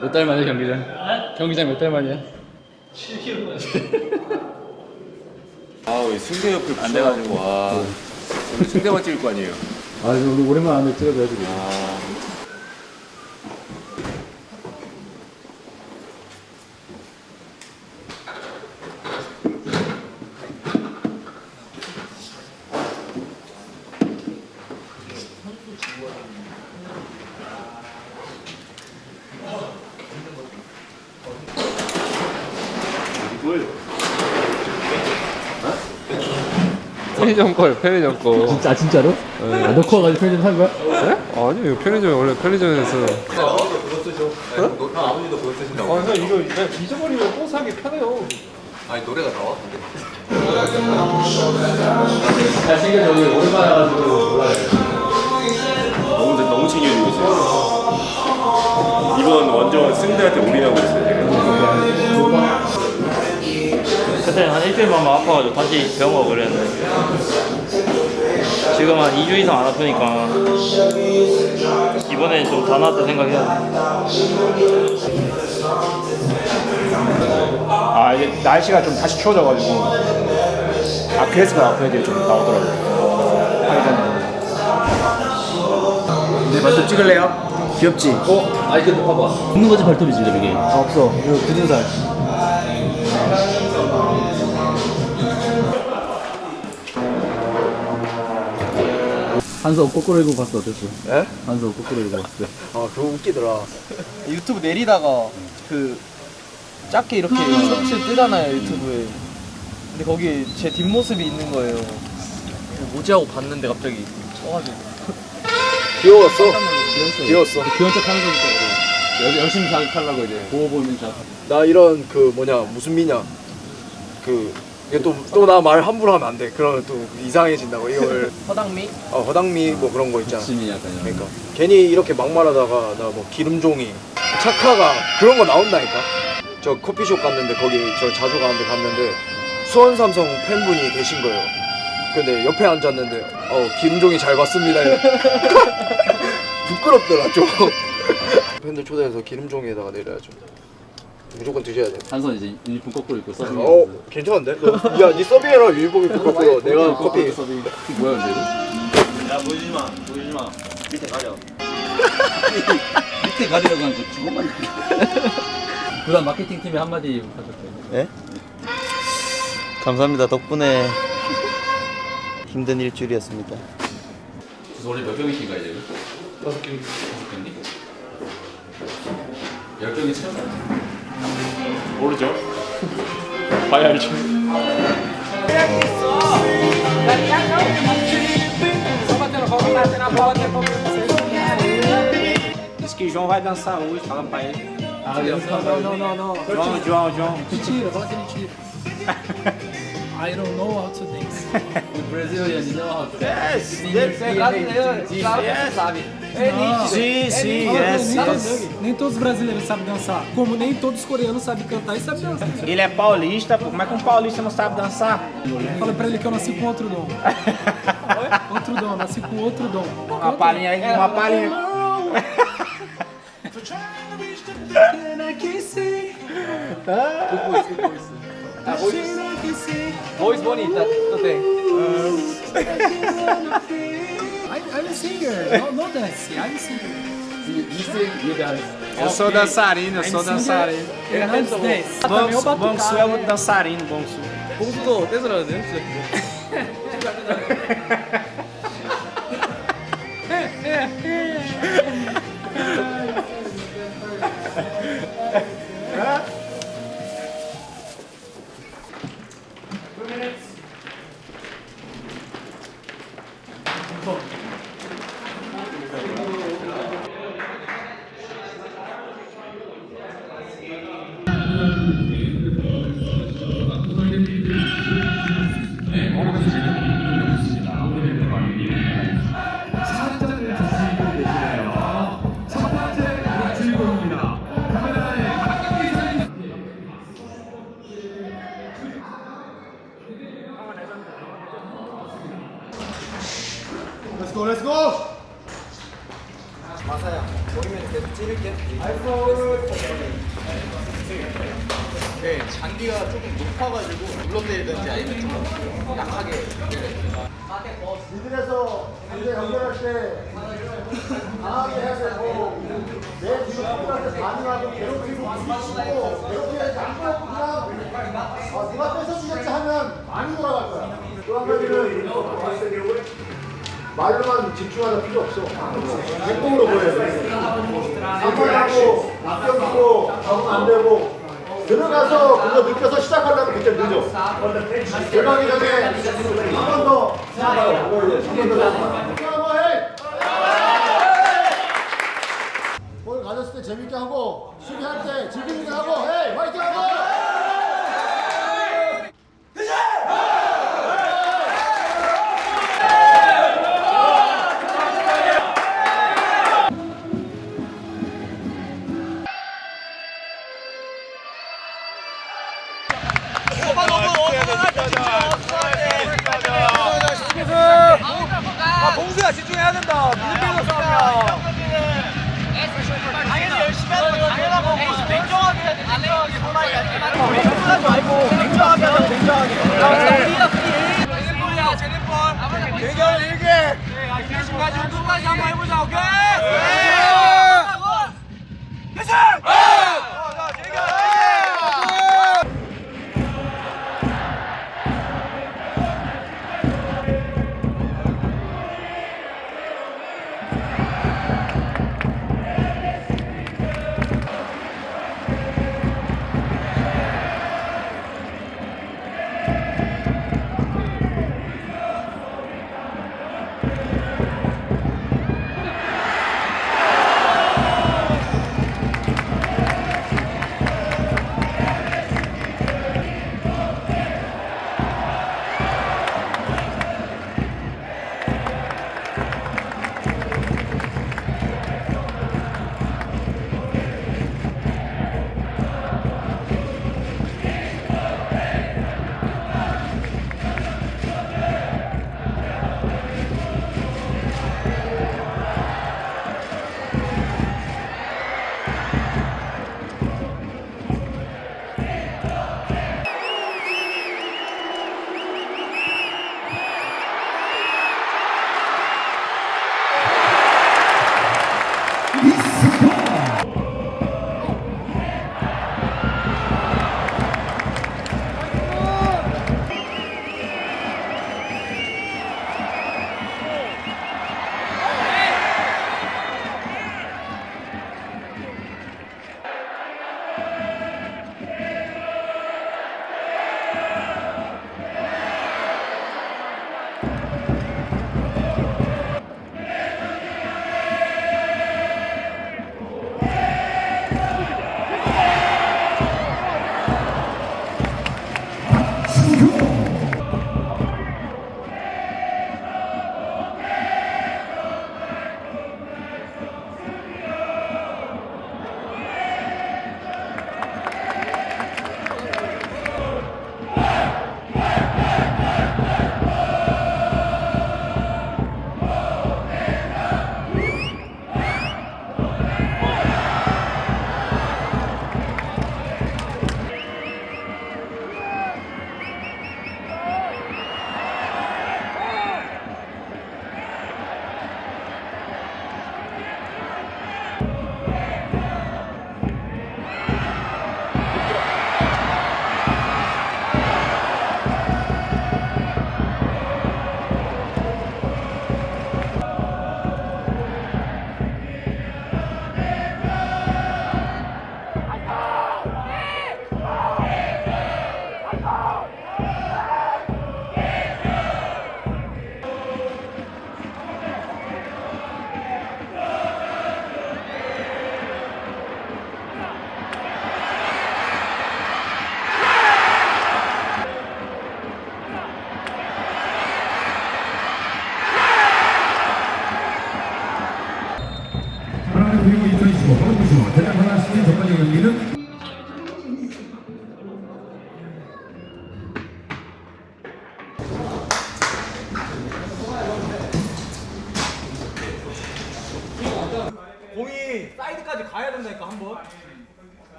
몇 달 만에 경기장? 경기장 몇 달 만이야? 아우 승대 옆에 안 돼가지고 와 승대만 찍을 거 아니에요 아, 우리 오랜만에 안에 찍어줘야지. 편의점 거예요 편의점 거. 진짜, 아, 진짜로? 아, 넣고 와가지고 편의점 산 거야? 아니요 편의점에 원래 편의점에서. 아버지도 그거 쓰신다고. 아형 이거 내가 잊어버리면 또 사기 편해요. 아니 노래가 나와 근데. 잘 챙겨줘. 우리 오랜만에 와가지고 몰라요. 너무 너무 챙겨주고 있어요. 이번 원정 승대한테 올인하고 있어요 그때 한 일주일만 아파가지고 다시 병원 가고 그랬는데 지금 한 2주 이상 안 아프니까 이번엔 좀다 나았다 생각해야 돼. 아 이게 날씨가 좀 다시 추워져가지고 아 그래서 아프애들이 좀 나오더라고요 하기 전에 내 발톱 찍을래요? 귀엽지? 어? 아, 이거 봐봐. 없는 거지, 발톱이 지금 이게. 아 없어 이거 굳은 살 한서 거꾸로 읽고 갔어, 어땠어? 에? 한서 거꾸로 읽고 갔을 때. 아 그거 웃기더라 유튜브 내리다가 그 작게 이렇게 서치 뜨잖아요 유튜브에 근데 거기 제 뒷모습이 있는 거예요 뭐지 하고 봤는데 갑자기 쳐가지고 귀여웠어 귀여웠어 귀여운 척 하는 거니까, 그래. 열- 열심히 자극하려고 이제. 보호 보이는 자극. 나 이런 그 뭐냐 무슨 미냐 그 이게 또 또 나 말 함부로 하면 안 돼. 그러면 또 이상해진다고. 이걸 허당미? 어 허당미 뭐 그런 거 있잖아. 심이 약간 이런. 그러니까. 괜히 이렇게 막말하다가 나 뭐 기름종이 착화가 그런 거 나온다니까. 저 커피숍 갔는데 거기 저 자주 가는데 갔는데 수원 삼성 팬분이 계신 거예요. 근데 옆에 앉았는데 어 기름종이 잘 봤습니다. 이래. 부끄럽더라 좀. 팬들 초대해서 기름종이에다가 내려야죠 무조건 드셔야 돼 한선 이제 유니폼 거꾸로 입고 서빙. 어 괜찮은데? 야, 니 서빙해라 유니폼 입고 거꾸로 내가 커피 서빙. 이게 뭐야, 근데 이거? 야 보여주지 마, 보여주지 마. 밑에 가려. 밑에 가리라고 하는 거 주고만 그다음 마케팅 팀에 한마디 부탁드려요. 감사합니다. 덕분에 힘든 일주일이었습니다. 그래서 원래 몇 병이신가 이제? 다섯 병. 다섯 병이? 열 병이 채웠나? 모르죠 봐야 알죠 Diz que João vai dançar hoje, fala pra ele. 아, 연습 Não, não, não, não. João, João, João. Mentira, fala que é mentira. I don't know how to dance. Brazilian, you know how to Yes, yes, Sim, sim, yes, yes. Nem todos os brasileiros sabem dançar, como nem todos os coreanos sabem cantar e sabem dançar. Ele é paulista, pô. Como é que um paulista não sabe dançar? Fala pra ele que eu nasci com outro dom. outro dom, nasci com outro dom. Uma palhinha aí, uma palhinha. Voz bonita, tudo bem. I, I'm a singer. No, no dance. I'm a singer. Eu sou dançarino, eu sou dançarino. Tá eu. Né? Vamos, vamos, é o dançarino, vamos. Como tu? eu não sei. 말로만 집중하다 필요 없어. 행동으로 보여야 돼. 한번하고 낚여주고 적응 안 되고 들어가서 그거 느껴서 시작하려면 그때 늦어. 들어가기 전에 한 번 더 생각하고 한번 더 해! 볼 가졌을 때 재밌게 하고 수비할 때 즐기게 하고 헤이 화이팅 하고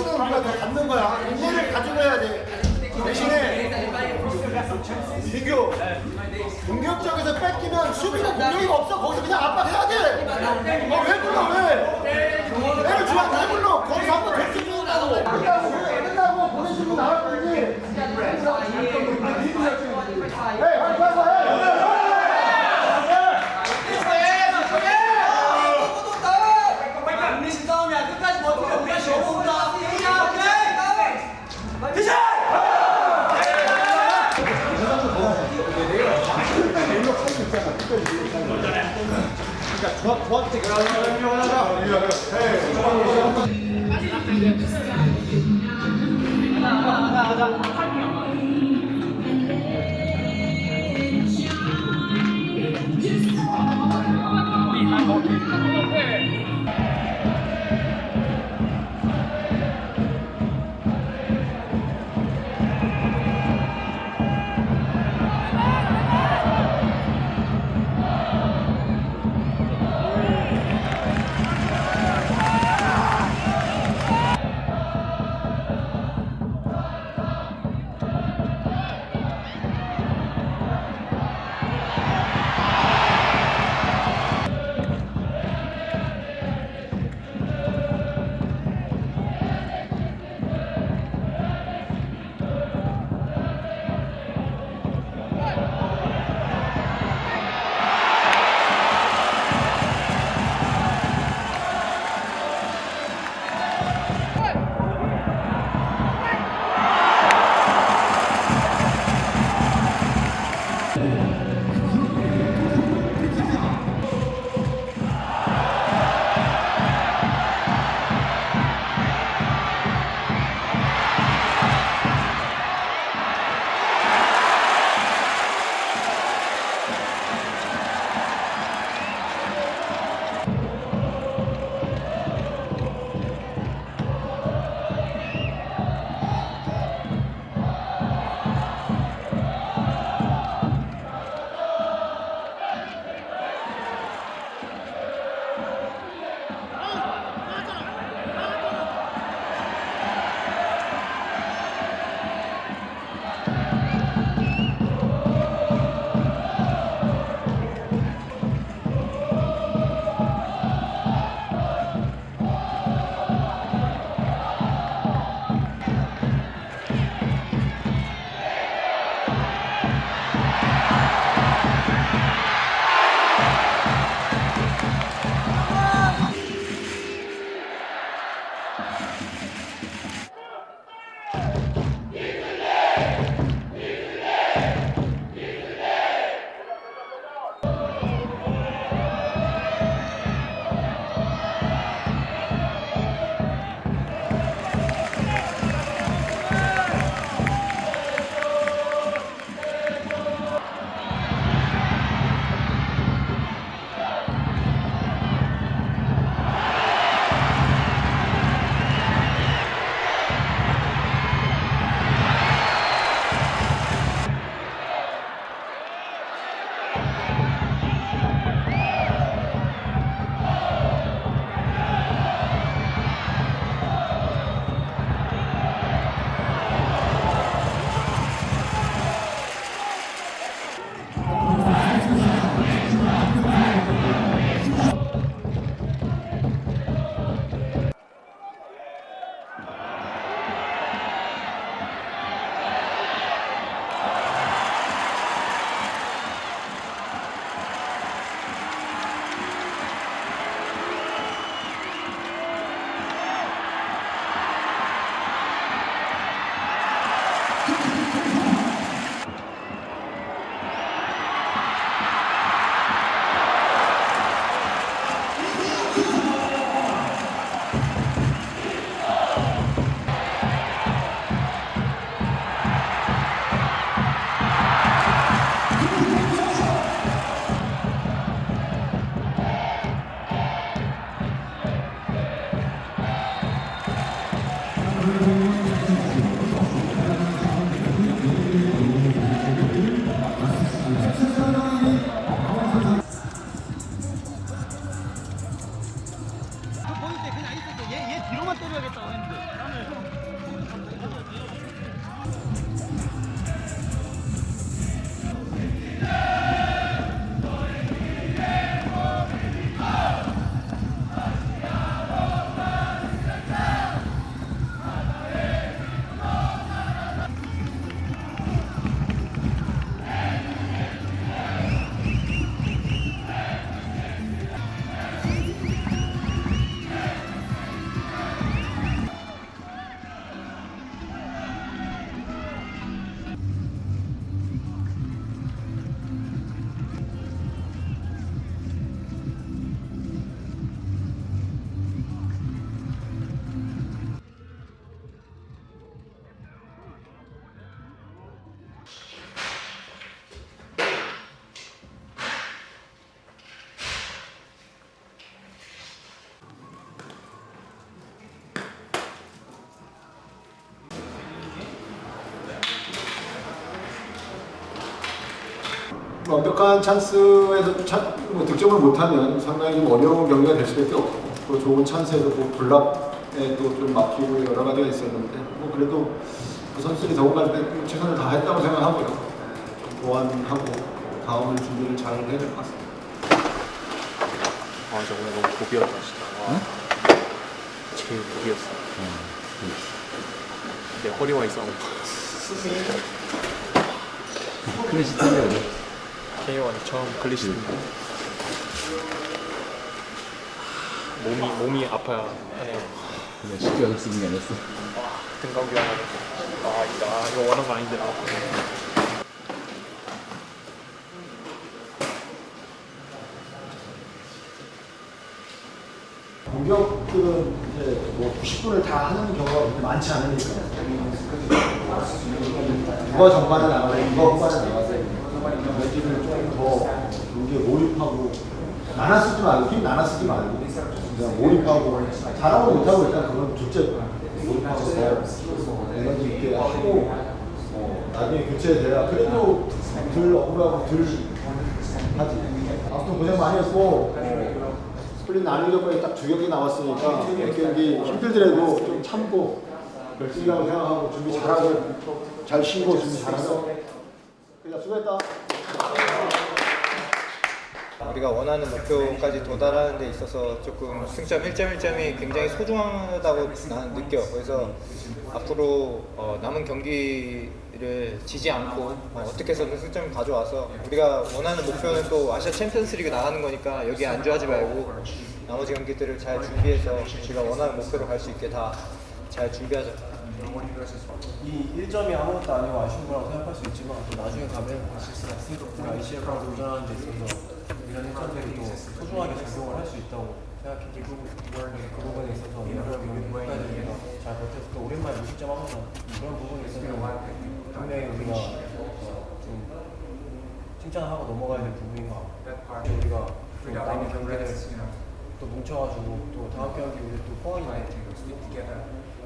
우리가 더 갖는 거야. 공간을 가져가야 돼. 대신에 민규 공격적에서 뺏기면 수비는 공격이 없어. 거기서 그냥 압박해야 돼. 어, 왜 불러 왜? 애를 왜 불러? 거기서 한번 더 뛰는다고. 끝나고 끝나고 보내주고 나갈 거지. 가자 가자 그냥 있었어. 얘, 얘 뒤로만 때려야겠다고 했는데. 완벽한 찬스에서 차, 뭐 득점을 못하면 상당히 좀 어려운 경기가 될 수밖에 없고 또 좋은 찬스에도 뭐 블락에 또 좀 막히고 여러 가지가 있었는데 뭐 그래도 그 선수들이 더군다나 그때 최선을 다했다고 생각하고요. 좀 보완하고 다음 준비를 잘 해야 될 것 같습니다. 아, 저 오늘 너무 고비였다, 진짜. 와. 제일 고비였어. 내 허리와의 싸움. 클래식 텐데 K1 처음 클리시입니다. 몸이 몸이 아파야 하네요. 그래 쉽게 수 있는 게 아니었어. 등강기 하나. 아, 이거 아, 이거 원한 거 아닌데. 아. 공격들은 이제 뭐 90분을 다 하는 경우가 그렇게 많지 않으니까 누가 전반에 나가고 누가 후반에 나가서 경기를 조금 더 경기에 몰입하고 나눠 쓰지 말고 힘 나눠 쓰지 말고. 그냥 몰입하고 잘하고 못하고 일단 그건 둘째 몰입하고 더 에너지 있게 하고 어, 나중에 교체돼야 그래도 덜 억울하고 덜 하지. 아무튼 고생 많이 했고 어, 스플릿 나누 경기에 딱두 경기 나왔으니까 몇 경기 힘들더라도 좀 참고 열심히라고 생각하고 준비 잘하고 잘 쉬고 준비 잘하고. 그냥 수고했다. 우리가 원하는 목표까지 도달하는 데 있어서 조금 승점 1점 1점이 굉장히 소중하다고 나는 느껴. 그래서 앞으로 어, 남은 경기를 지지 않고 어, 떻게 해서든 승점을 가져와서 우리가 원하는 목표는 또 아시아 챔피언스리그 나가는 거니까 여기 안주하지 말고 나머지 경기들을 잘 준비해서 우리가 원하는 목표로 갈 수 있게 다 잘 준비하자. 이 1점이 아무것도 아니고 아쉬운 거라고 생각할 수 있지만 또 나중에 가면 우리가 ACF가 도전하는 데 있어서 이런 1점들이 또 소중하게 작용을 할 수 있다고 생각했기 때문에 그 부분에 있어서 경기까지 우리가 잘 버텨서 또 오랜만에 무실점 하면서 그런 부분에 있어서 분명히 우리가 어, 좀 칭찬하고 넘어가야 될 부분인 것 같고 우리가 또 남은 경기를 또 뭉쳐가지고 또 다음 경기 우리 또 포항이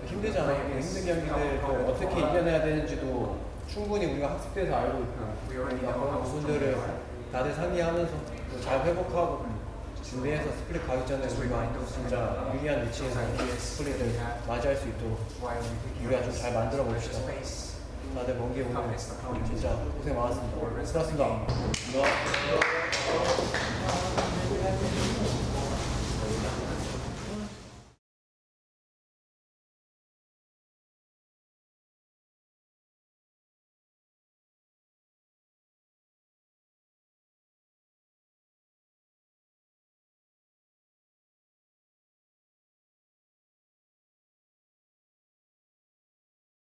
힘들잖아요. 그 힘든 경기들 또 어떻게 이겨내야 되는지도 충분히 우리가 학습돼서 알고 있고 우리가 그런 부분들을 다들 상의하면서 또 잘 회복하고 준비해서 스플릿 가기 전에 우리가 진짜 유리한 위치에서 스플릿을 맞이할 수 있도록 우리가 좀 잘 만들어 봅시다. 다들 먼 길 오늘 진짜 고생 많았습니다. 수고하셨습니다. 감사합니다.